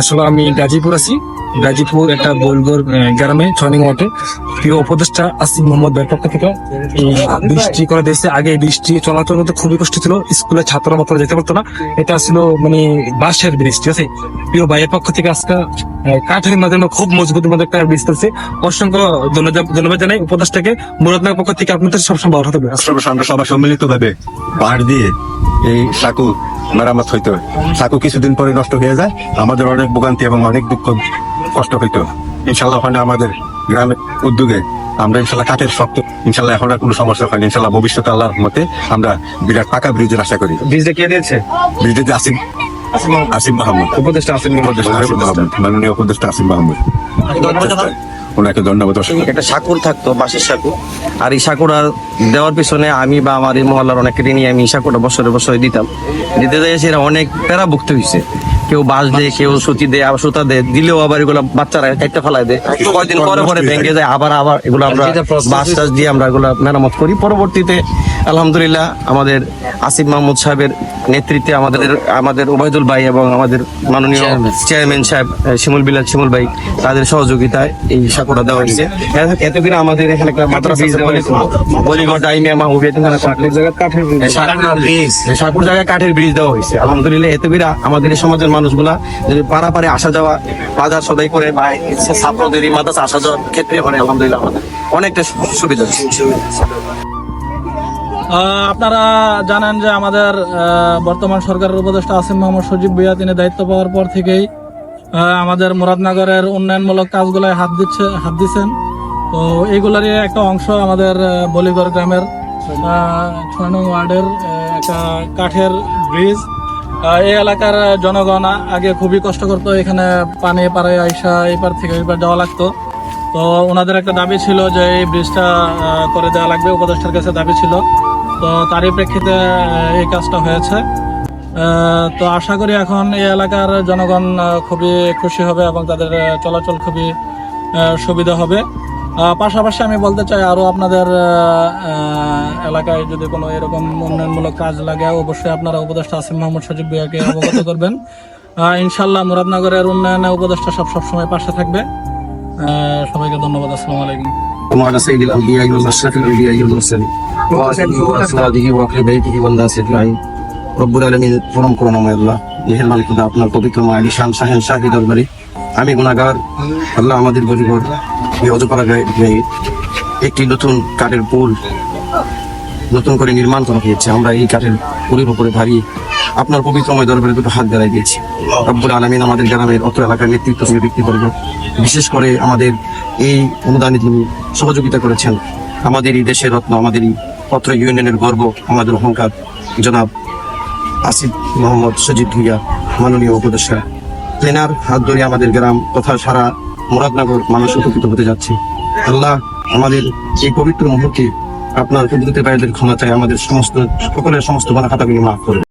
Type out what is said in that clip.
আসলে আমি গাজীপুর আছি। গাজীপুর একটা বোলগড় গ্রামে, ছয়নিং ওয়ার্ডে প্রিয় উপদেষ্টা আসি মোহাম্মদ ভাইয়ের পক্ষ থেকে বৃষ্টি করে দিয়েছে। আগে বৃষ্টি চলাচল করতে খুবই কষ্ট ছিল। স্কুলে ছাত্ররা মাত্র যেতে পারতো না। এটা ছিল মানে বাঁশের বৃষ্টি, আছে? প্রিয় ভাইয়ের পক্ষ থেকে আজকে কাঠের মাধ্যমে খুব মজবুত মধ্যে একটা বৃষ্টি চলছে অসংখ্য ধন্যবাদ জানাই উপদেষ্টাকে। মুরাদনগর পক্ষ থেকে আপনাদের সবসময় ভালো থাকবে সবাই সম্মিলিত ভাবে পাহাড় দিয়ে এই সাঁকু মেরামত হইতো। সাঁকু কিছুদিন পরে নষ্ট হয়ে যায় আমাদের অনেক ভোগান্তি এবং অনেক দুঃখ কষ্ট হইতো। ইনশাল্লাহ ওখানে আমাদের গ্রামের উদ্যোগে আমরা ইনশাল্লাহ কাঠের শক্ত ইনশাল্লাহ এখন আর কোনো সমস্যা হয়নি ইনশাল্লাহ ভবিষ্যতে আল্লাহর মতে আমরা বিরাট পাকা ব্রিজের আশা করি। ব্রিজটা কে দিয়েছে? ব্রিজের আসিম আসিম মাহমুদ। উপদেষ্টা আসিম উপদেষ্টা আসিম মাহমুদ। মাননীয় উপদেষ্টা আসিম মাহমুদ। ওনাকে ধন্যবাদ একটা সাকুর থাকতো বাঁশের সাকুর আর এই সাকুরা দেওয়ার পিছনে আমি বা আমার এই মহল্লার অনেক নিয়ে আমি এই সাকুরটা বছরে বছরে দিতাম। দিতে যাই সেটা অনেক প্যারা ভুগতে হয়েছে কেউ বাঁশ দেয় কেউ সুতি দেয় আবার সুতা দেয় দিলেও আবার এগুলো বাচ্চারা একটা ফেলায় দেয়। কয়েকদিন পরে পরে ভেঙে যায় আবার আবার এগুলো আমরা বাঁশ টাস দিয়ে আমরা এগুলো মেরামত করি। পরবর্তীতে আলহামদুলিল্লাহ আমাদের আসিফ মাহমুদ সাহেবের নেতৃত্বে আমাদের আমাদের ওবায়দুল ভাই এবং আমাদের মাননীয় চেয়ারম্যান সাহেব শিমুল বিলাল শিমুল ভাই তাদের সহযোগিতায় এই সাকুরা দেওয়া হয়েছে। এ- এতে আমাদের এখানে একটা মাদ্রাসা জায়গায় কাঠের ব্রিজ সাকুর জায়গায় কাঠের ব্রিজ দেওয়া হয়েছে। আলহামদুলিল্লাহ এতে আমাদের এই সমাজের মানুষগুলা যদি পারাপারে আসা যাওয়া বাজার সদাই করে বা ছাত্রদের এই মাদ্রাসা আসা যাওয়ার ক্ষেত্রে মানে আলহামদুলিল্লাহ আমাদের অনেকটা সুবিধা আহ, আপনারা জানেন যে আমাদের আহ, বর্তমান সরকারের উপদেষ্টা আসিম মোহাম্মদ সজীব ভুইয়া তিনি দায়িত্ব পাওয়ার পর থেকেই আহ, আমাদের মুরাদনগরের উন্নয়নমূলক কাজগুলোয় হাত দিচ্ছে হাত দিচ্ছেন তো এইগুলোরই একটা অংশ আমাদের বলিগড় গ্রামের ছয় নং ওয়ার্ডের একটা কাঠের ব্রিজ। এই এলাকার জনগণ আগে খুবই কষ্ট করতো, এখানে পানি পাড়ে আইসা এপার থেকে এপার যাওয়া লাগতো। তো ওনাদের একটা দাবি ছিল যে এই ব্রিজটা করে দেওয়া লাগবে, উপদেষ্টার কাছে দাবি ছিল। তো তারই প্রেক্ষিতে এই কাজটা হয়েছে। তো আশা করি এখন এই এলাকার জনগণ খুবই খুশি হবে এবং তাদের চলাচল খুবই সুবিধা হবে। পাশাপাশি আমি বলতে চাই আরো আপনাদের আহ, আহ, এলাকায় যদি কোনো এরকম উন্নয়নমূলক কাজ লাগে অবশ্যই আপনারা উপদেষ্টা আসিম মোহাম্মদ সজিব ভাইয়াকে অবগত করবেন আহ, ইনশাল্লাহ মুরাদনগরের উন্নয়নে উপদেষ্টা সব সবসময় পাশে থাকবে আহ, সবাইকে ধন্যবাদ আসসালামু আলাইকুম وعلى سيد الأنبياء والأشرف الأنبياء والمرسلين وآله وأصحابه وأهل بيته والناس أجمعين রব্বুল আলমীর পরম করুণাময় আল্লাহ মেহেরবানি খুদা আপনার পবিত্র মায়ালি শান শাহেন শাহি দরবারে আমি গুণাগার। আল্লাহ আমাদের গরিবর এই অজপাড়া গায়ে একটি নতুন কাঠের পুল নতুন করে নির্মাণ করা হয়েছে। আমরা এই কাঠের পুলের উপরে দাঁড়িয়ে আপনার পবিত্রময় দরবারে দুটো হাত বেড়াই দিয়েছি। রব্বুল আলমিন আমাদের গ্রামের অত্র এলাকার নেতৃত্ব সঙ্গে ব্যক্তি করব বিশেষ করে আমাদের এই অনুদানে তিনি সহযোগিতা করেছেন, আমাদের এই দেশের রত্ন, আমাদের এই অত্র ইউনিয়নের গর্ব, আমাদের অহংকার। জনাব আসিফ মোহাম্মদ সজিব ভুইয়া, মাননীয় উপদেষ্টা। তেনার হাত ধরে আমাদের গ্রাম তথা সারা মুরাদনগর মানুষ উপকৃত হতে যাচ্ছে। আল্লাহ আমাদের এই পবিত্র মুহূর্তে আপনার কুদরতে বাইরের ক্ষমা চাই আমাদের সমস্ত সকলের সমস্ত বানা খাতাগুলি মাফ করবে